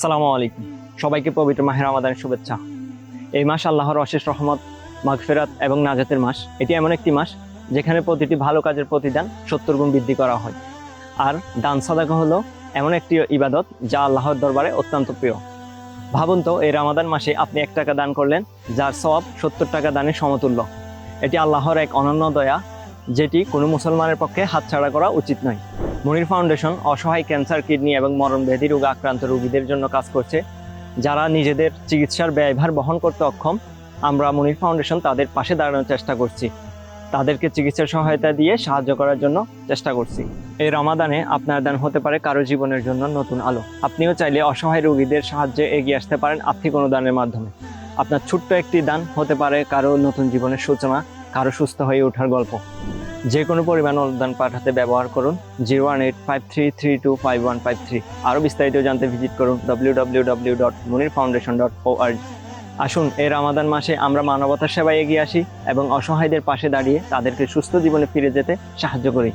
সালামু আলাইকুম। সবাইকে পবিত্র মাহের আমাদের শুভেচ্ছা। এই মাস আল্লাহর অশেষ রহমত, মাগফেরাত এবং নাজাতের মাস। এটি এমন একটি মাস যেখানে প্রতিটি ভালো কাজের প্রতিদান সত্তর গুণ বৃদ্ধি করা হয়। আর দান সাদাকা হলো এমন একটি ইবাদত যা আল্লাহর দরবারে অত্যন্ত প্রিয়। ভাবুন তো, এই রামাদান মাসে আপনি এক টাকা দান করলেন, যার সব সত্তর টাকা দানের সমতুল্য। এটি আল্লাহর এক অনন্য দয়া, যেটি কোনো মুসলমানের পক্ষে হাতছাড়া করা উচিত নয়। মনির ফাউন্ডেশন অসহায় ক্যান্সার, কিডনি এবং মরণব্যাধি রোগ আক্রান্ত রোগীদের জন্য কাজ করছে। যারা নিজেদের চিকিৎসার ব্যয়ভার বহন করতে অক্ষম, আমরা মনির ফাউন্ডেশন তাদের পাশে দাঁড়ানোর চেষ্টা করছি। তাদেরকে চিকিৎসা সহায়তা দিয়ে সাহায্য করার জন্য চেষ্টা করছি। এই রমাদানে আপনার দান হতে পারে কারও জীবনের জন্য নতুন আলো। আপনিও চাইলে অসহায় রোগীদের সাহায্যে এগিয়ে আসতে পারেন আর্থিক অনুদানের মাধ্যমে। আপনার ছোট্ট একটি দান হতে পারে কারও নতুন জীবনের সূচনা, কারও সুস্থ হয়ে ওঠার গল্প। যে কোনো পরিমাণ অনুদান পাঠাতে ব্যবহার করুন, zero one eight five three three two five one five three. আরও বিস্তারিত জানতে ভিজিট করুন W W W dot Munir foundation dot ও আসুন এর আমাদান মাসে আমরা মানবতার সেবায় এগিয়ে আসি এবং অসহায়দের পাশে দাঁড়িয়ে তাদেরকে সুস্থ জীবনে ফিরে যেতে সাহায্য করি।